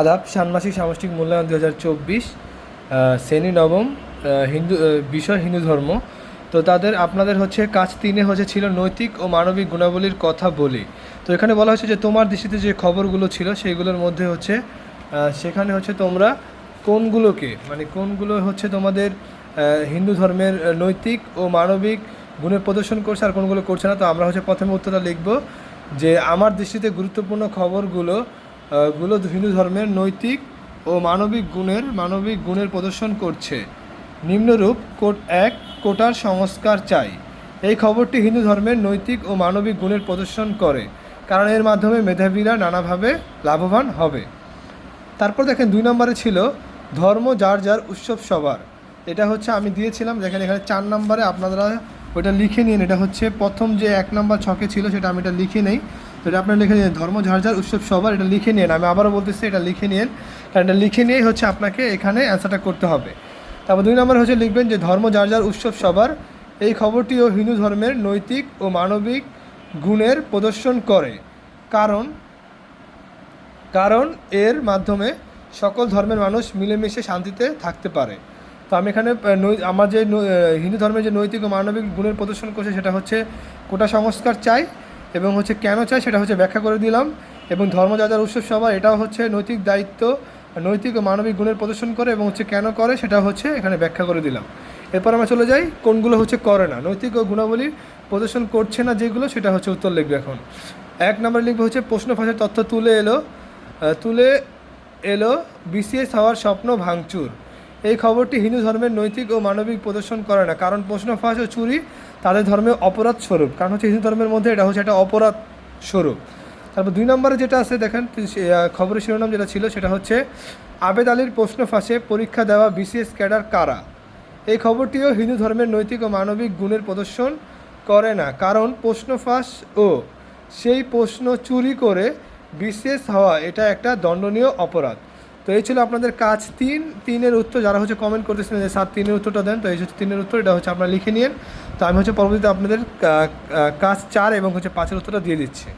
আদাব, ষান্মাসিক সামষ্টিক মূল্যায়ন দু হাজার চব্বিশ শ্রেণি নবম হিন্দু বিষয় হিন্দু ধর্ম। তো তাদের, আপনাদের হচ্ছে কাজ তিনে হচ্ছে ছিল নৈতিক ও মানবিক গুণাবলীর কথা বলি। তো এখানে বলা হচ্ছে যে তোমার দৃষ্টিতে যে খবরগুলো ছিল সেইগুলোর মধ্যে হচ্ছে সেখানে হচ্ছে তোমরা কোনগুলোকে মানে কোনগুলো হচ্ছে তোমাদের হিন্দু ধর্মের নৈতিক ও মানবিক গুণের প্রদর্শন করছে আর কোনগুলো করছে না। তো আমরা হচ্ছে প্রথমে উত্তরটা লিখব যে আমার দৃষ্টিতে গুরুত্বপূর্ণ খবরগুলো গুলো হিন্দু ধর্মের নৈতিক ও মানবিক গুণের মানবিক গুণের প্রদর্শন করছে। নিম্নরূপ, কোট এক, কোটার সংস্কার চাই। এই খবরটি হিন্দু ধর্মের নৈতিক ও মানবিক গুণের প্রদর্শন করে, কারণ এর মাধ্যমে মেধাবীরা নানাভাবে লাভবান হবে। তারপর দেখেন দুই নম্বরে ছিল ধর্ম যার যার উৎসব সবার। এটা হচ্ছে আমি দিয়েছিলাম, দেখেন এখানে চার নম্বরে আপনারা ওটা লিখে নিন, এটা হচ্ছে প্রথম যে এক নম্বর ছকে ছিল সেটা আমি এটা লিখে নেই। তো এটা আপনারা লিখে নিন, ধর্ম যার উৎসব, সবার, এটা লিখে নিন। আমি আবারও বলতেছি, এটা লিখে নিন। কারণ এটা লিখে নিয়েই হচ্ছে আপনাকে এখানে অ্যান্সারটা করতে হবে। তারপর দুই নম্বর হচ্ছে লিখবেন যে, ধর্ম যার উৎসব, সবার, এই খবরটিও হিন্দু ধর্মের নৈতিক ও মানবিক গুণের প্রদর্শন করে। কারণ কারণ এর মাধ্যমে সকল ধর্মের মানুষ মিলেমিশে শান্তিতে থাকতে পারে। তো আমি এখানে আমার যে হিন্দু ধর্মের যে নৈতিক ও মানবিক গুণের প্রদর্শন করছে, সেটা হচ্ছে কোটা সংস্কার চাই এবং হচ্ছে কেন চায় সেটা হচ্ছে ব্যাখ্যা করে দিলাম। এবং ধর্ম যাদের উৎসব সভা, এটাও হচ্ছে নৈতিক দায়িত্ব, নৈতিক ও মানবিক গুণের প্রদর্শন করে এবং হচ্ছে কেন করে সেটা হচ্ছে এখানে ব্যাখ্যা করে দিলাম। এরপর আমরা চলে যাই, কোনগুলো হচ্ছে করে না? নৈতিক ও গুণাবলী প্রদর্শন করছে না যেগুলো, সেটা হচ্ছে উত্তর লিখবে এখন। এক নম্বরে লিখবে হচ্ছে, প্রশ্ন ফাঁসের তথ্য তুলে এলো। তুলে এলো, বিসিএস হওয়ার স্বপ্ন ভাঙচুর। এই খবরটি হিন্দু ধর্মের নৈতিক ও মানবিক প্রদর্শন করে না। কারণ প্রশ্ন ফাঁস ও চুরি তাদের ধর্মে অপরাধ স্বরূপ। কারণ হচ্ছে হিন্দু ধর্মের মধ্যে এটা হচ্ছে একটা অপরাধ স্বরূপ। তারপর দুই নম্বরে যেটা আছে, দেখেন খবরের শিরোনাম যেটা ছিল সেটা হচ্ছে, আবেদ আলীর প্রশ্ন ফাঁসে পরীক্ষা দেওয়া বিসিএস ক্যাডার কারা? এই খবরটিও হিন্দু ধর্মের নৈতিক ও মানবিক গুণের প্রদর্শন করে না। কারণ প্রশ্ন ফাঁস ও সেই প্রশ্ন চুরি করে বিশেষ হওয়া এটা একটা দণ্ডনীয় অপরাধ। তো এই ছিল আপনাদের কাজ তিন। তিনের উত্তর যারা হচ্ছে কমেন্ট করতেছেন যে সাত তিনের উত্তরটা দেন। তো এই হচ্ছে তিনের উত্তর, এটা হচ্ছে আপনারা লিখে নিন তো আমি হচ্ছে পরবর্তীতে আপনাদের কাজ চার এবং হচ্ছে পাঁচের উত্তরটা দিয়ে দিচ্ছি।